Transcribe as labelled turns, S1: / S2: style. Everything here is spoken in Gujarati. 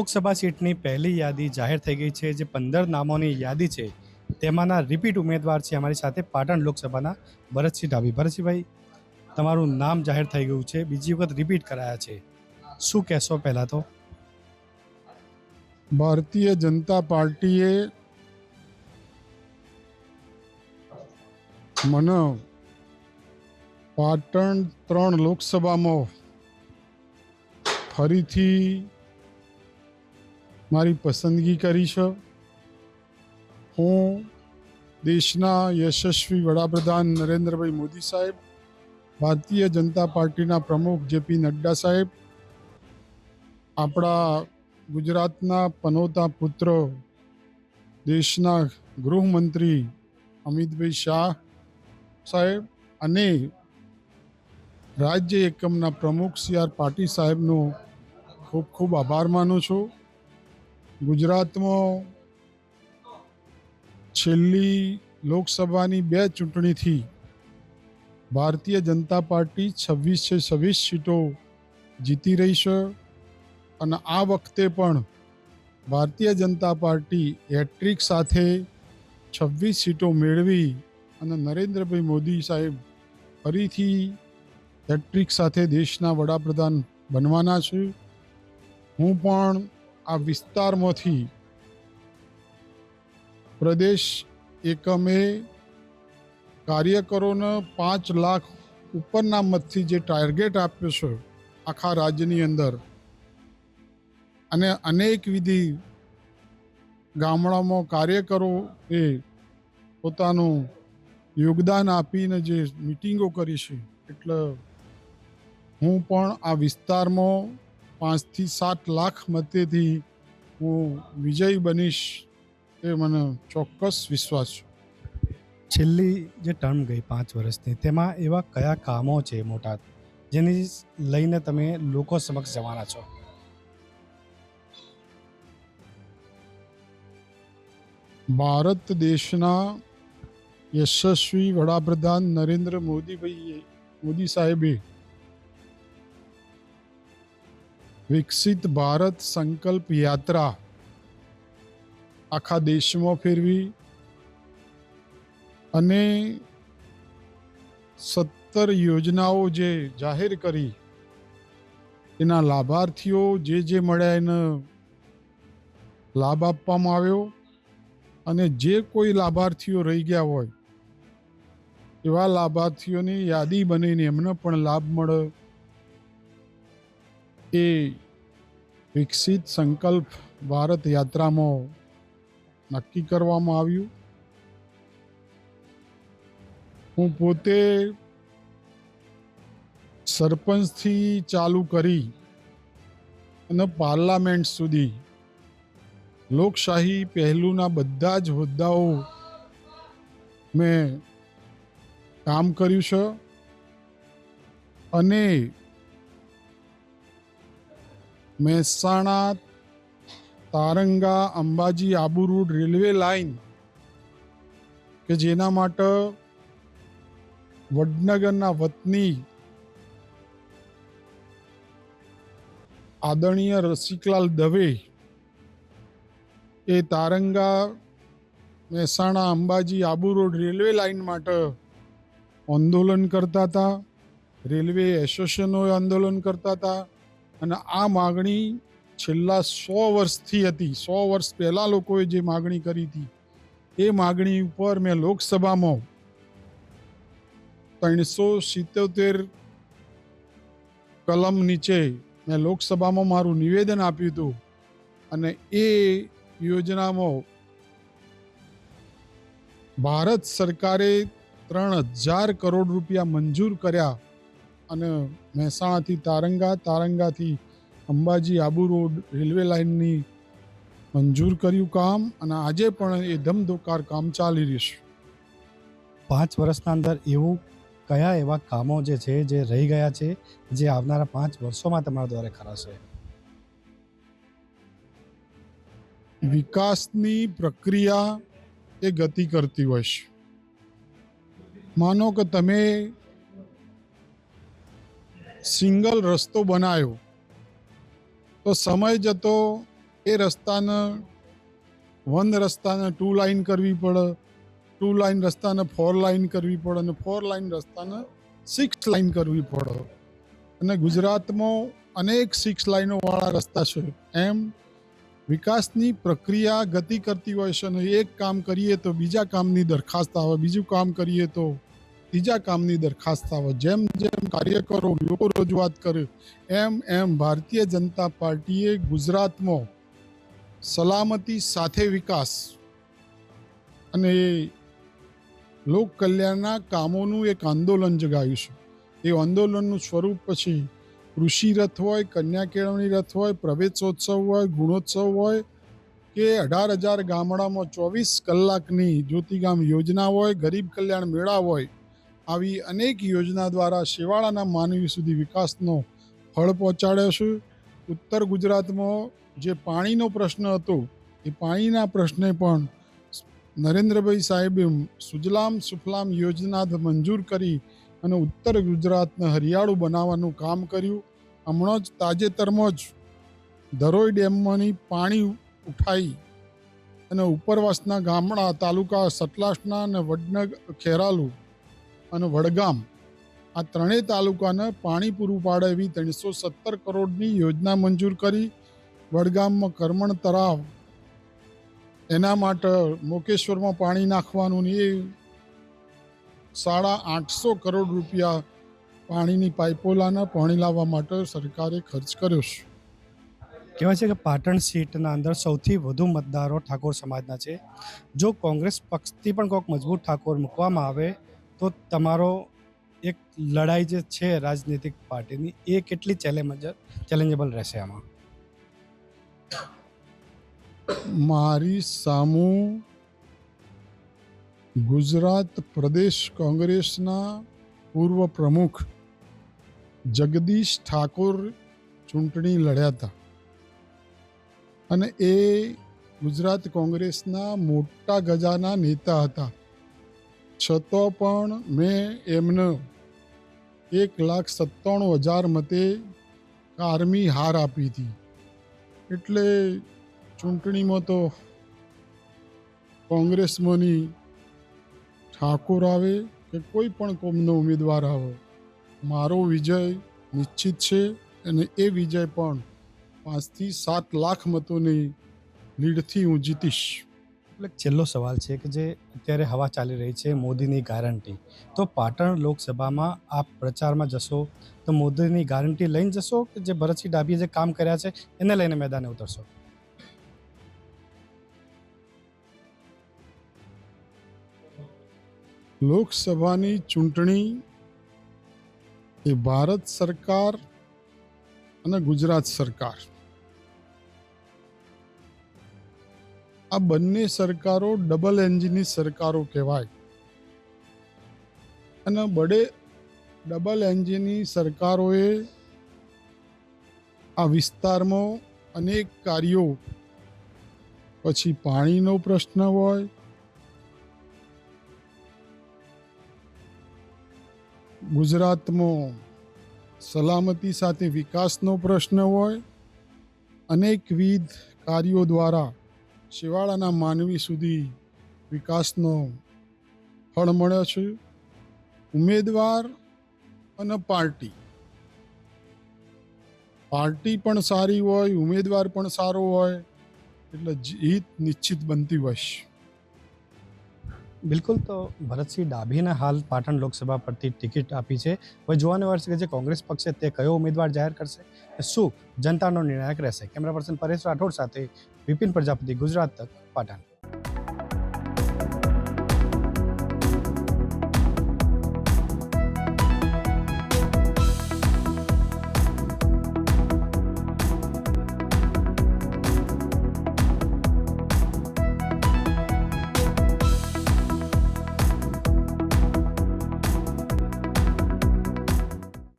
S1: લોકસભા સીટની પહેલી યાદી જાહેર થઈ ગઈ છે. જે પંદર નામોની યાદી છે, તેમાંના રિપીટ ઉમેદવાર છે અમારી સાથે પાટણ લોકસભાના ભરતસિંહ ડાભી ભરતસિંહભાઈ, તમારું નામ જાહેર થઈ ગયું છે. બીજી વખત રિપીટ કરાયા છે. શું કહેશો પહેલાં તો?
S2: ભારતીય જનતા પાર્ટીએ મને પાટણ ત્રણ લોકસભામાં ફરીથી મારી પસંદગી કરી છે. હું દેશના યશસ્વી વડાપ્રધાન નરેન્દ્રભાઈ મોદી સાહેબ, ભારતીય જનતા પાર્ટીના પ્રમુખ જેપી નડ્ડા સાહેબ, આપણા ગુજરાતના પનોતા પુત્ર, દેશના ગૃહમંત્રી અમિતભાઈ શાહ સાહેબ અને રાજ્ય એકમના પ્રમુખ સી આર પાટીલ સાહેબનો ખૂબ ખૂબ આભાર માનું છું. ગુજરાતમાં છેલ્લી લોકસભાની બે ચૂંટણીથી ભારતીય જનતા પાર્ટી છવ્વીસ છવ્વીસ સીટો જીતી રહી છે અને આ વખતે પણ ભારતીય જનતા પાર્ટી હેટ્રિક સાથે છવ્વીસ સીટો મેળવી અને નરેન્દ્રભાઈ મોદી સાહેબ ફરીથી હેટ્રિક સાથે દેશના વડાપ્રધાન બનવાના છે. હું પણ આ વિસ્તારમાંથી પ્રદેશ એકમે કાર્યકરોને પાંચ લાખ ઉપરના મતથી જે ટાર્ગેટ આપ્યો છે આખા રાજ્યની અંદર અને અનેક વિધિ ગામડામાં કાર્યકરો એ પોતાનું યોગદાન આપીને જે મિટિંગો કરી છે, એટલે હું પણ આ વિસ્તારમાં પાંચથી સાત લાખ મતેથી હું વિજયી બનીશ એ મને ચોક્કસ વિશ્વાસ છે.
S1: છેલ્લી જે ટર્મ ગઈ પાંચ વર્ષની તેમાં એવા કયા કામો છે મોટા? જેની લઈને તમે લોકો સમક્ષ જવાના છો?
S2: ભારત દેશના યશસ્વી વડાપ્રધાન નરેન્દ્ર મોદીભાઈએ મોદી સાહેબે વિકસિત ભારત સંકલ્પ યાત્રા. આખા દેશમાં ફેરવી અને સત્તર યોજનાઓ જે જાહેર કરી, એના લાભાર્થીઓ જે જે મળ્યા એને લાભ આપવામાં આવ્યો અને જે કોઈ લાભાર્થીઓ રહી ગયા હોય, એવા લાભાર્થીઓની યાદી બનીને એમને પણ લાભ મળે એ વિકસિત સંકલ્પ ભારત યાત્રામાં નક્કી કરવામાં આવ્યું. હું પોતે સરપંચથી ચાલુ કરી અને પાર્લામેન્ટ સુધી લોકશાહી પહેલુંના બધા જ હોદ્દાઓ મેં કામ કર્યું છે. અને Mehsana Taranga Ambaji Abu road railway line, કે જેના માટે વડનગરના વતની આદરણીય રસિકલાલ દવે એ Taranga Mehsana Ambaji Abu road railway line માટે આંદોલન કરતા હતા. રેલવે એસોસિએશનોએ આંદોલન કરતા હતા. અને આ માગણી છેલ્લા સો વર્ષથી હતી. સો વર્ષ પહેલાં લોકોએ જે માગણી કરી હતી, એ માગણી ઉપર મેં લોકસભામાં ત્રણસો સિત્તોતેર કલમ નીચે મેં લોકસભામાં મારું નિવેદન આપ્યું હતું અને એ યોજનામાં ભારત સરકારે ત્રણ હજાર કરોડ રૂપિયા મંજૂર કર્યા અને મહેસાણાથી તારંગા તારંગાથી અંબાજી આબુ રોડ રેલવે લાઇનની મંજૂર કર્યું કામ અને આજે પણ એ ધમધોકાર કામ ચાલી રહ્યું છે.
S1: પાંચ વર્ષના અંદર એવું કયા એવા કામો જે છે જે રહી ગયા છે જે આવનારા પાંચ વર્ષોમાં તમારા દ્વારા કરાશે
S2: વિકાસની પ્રક્રિયા એ ગતિ કરતી હોય છે. માનો કે તમે સિંગલ રસ્તો બનાવ્યો તો સમય જતો એ રસ્તાને વન રસ્તાને ટુ લાઇન કરવી પડે ટુ લાઇન રસ્તાને ફોર લાઇન કરવી પડે અને ફોર લાઇન રસ્તાને સિક્સ લાઇન કરવી પડે. અને ગુજરાતમાં અનેક સિક્સ લાઇનોવાળા રસ્તા છે. એમ વિકાસની પ્રક્રિયા ગતિ કરતી હોય છે અને એક કામ કરીએ તો બીજા કામની દરખાસ્ત આવે, બીજું કામ કરીએ તો ત્રીજા કામની દરખાસ્ત આવે જેમ જેમ કાર્યકરો લોકો રજૂઆત કરે, એમ એમ ભારતીય જનતા પાર્ટીએ ગુજરાતમાં સલામતી સાથે વિકાસ અને લોક કલ્યાણના કામોનું એક આંદોલન જગાવ્યું છે. એ આંદોલનનું સ્વરૂપ પછી કૃષિ રથ હોય કન્યા કેળવણી રથ હોય, પ્રવેશોત્સવ હોય, ગુણોત્સવ હોય કે અઢાર હજાર ગામડામાં ચોવીસ કલાકની જ્યોતિગામ યોજના હોય, ગરીબ કલ્યાણ મેળા હોય આવી અનેક યોજના દ્વારા શેવાળાના માનવી સુધી વિકાસનો ફળ પહોંચાડ્યો છે. ઉત્તર ગુજરાતમાં જે પાણીનો પ્રશ્ન હતો, એ પાણીના પ્રશ્ને પણ નરેન્દ્રભાઈ સાહેબે સુજલામ સુફલામ યોજના મંજૂર કરી અને ઉત્તર ગુજરાતને હરિયાળું બનાવવાનું કામ કર્યું. હમણાં જ તાજેતરમાં જ ધરોઈ ડેમમાંની પાણી ઉઠાઈ અને ઉપરવાસના ગામડા તાલુકા સતલાસના અને વડનગ ખેરાલુ અને વડગામ. આ ત્રણેય તાલુકાને પાણી પૂરું પાડે એવી ત્રણસો સત્તર કરોડની યોજના મંજૂર કરી વડગામમાં કરમણ તળાવ એના માટે મોકેશ્વરમાં પાણી નાખવાનું એ સાડા આઠસો કરોડ રૂપિયા પાણીની પાઇપોલાના પાણી લાવવા માટે સરકારે ખર્ચ કર્યો છે.
S1: કહેવાય છે કે પાટણ સીટના અંદર સૌથી વધુ મતદારો ઠાકોર સમાજના છે. જો કોંગ્રેસ પક્ષથી પણ કોઈક મજબૂત ઠાકોર મૂકવામાં આવે તો તમારો એક લડાઈ જે છે રાજનીતિક પાર્ટીની, એ કેટલી ચેલેન્જ ચેલેન્જેબલ રહેશે આમાં?
S2: મારી સામું ગુજરાત પ્રદેશ કોંગ્રેસના પૂર્વ પ્રમુખ જગદીશ ઠાકોર ચૂંટણી લડ્યા હતા. અને એ ગુજરાત કોંગ્રેસના મોટા ગજાના નેતા હતા. છતાં પણ મેં એમને એક લાખ સત્તાણું હજાર મતે કારમી હાર આપી હતી. એટલે ચૂંટણીમાં તો કોંગ્રેસમાંની ઠાકોર આવે કે કોઈ પણ કોમનો ઉમેદવાર આવે, મારો વિજય નિશ્ચિત છે અને એ વિજય પણ પાંચથી સાત લાખ મતોની લીડથી હું જીતીશ.
S1: એટલે છેલ્લો સવાલ છે કે જે અત્યારે હવા ચાલી રહી છે મોદીની ગારંટી તો પાટણ લોકસભામાં આપ પ્રચારમાં જશો, તો મોદીની ગારંટી લઈને જશો કે જે ભરતસિંહ ડાભીએ જે કામ કર્યા છે એને લઈને મેદાને ઉતરશો?
S2: લોકસભાની ચૂંટણી એ ભારત સરકાર અને ગુજરાત સરકાર આ બંને સરકારો ડબલ એન્જિનની સરકારો કહેવાય. અને બડે ડબલ એન્જિનની સરકારોએ આ વિસ્તારમાં અનેક કાર્યો, પછી પાણીનો પ્રશ્ન હોય, ગુજરાતમાં સલામતી સાથે વિકાસનો પ્રશ્ન હોય, અનેકવિધ કાર્યો દ્વારા શિવાળાના માનવી સુધી વિકાસનો ફળ મળ્યો છે. ઉમેદવાર અને પાર્ટી. પાર્ટી પણ સારી હોય, ઉમેદવાર પણ સારો હોય, એટલે જીત નિશ્ચિત બનતી હોય
S1: બિલકુલ તો ભરતસિંહ ડાભીને હાલ પાટણ લોકસભા પરથી ટિકિટ આપી છે. હવે જોવાનું વાર છે કે જે કોંગ્રેસ પક્ષ છે તે કયો ઉમેદવાર જાહેર કરશે? શું જનતાનો નિર્ણાયક રહેશે? કેમેરા પર્સન પરેશ રાઠોડ સાથે વિપિન પ્રજાપતિ ગુજરાત તક પાટણ.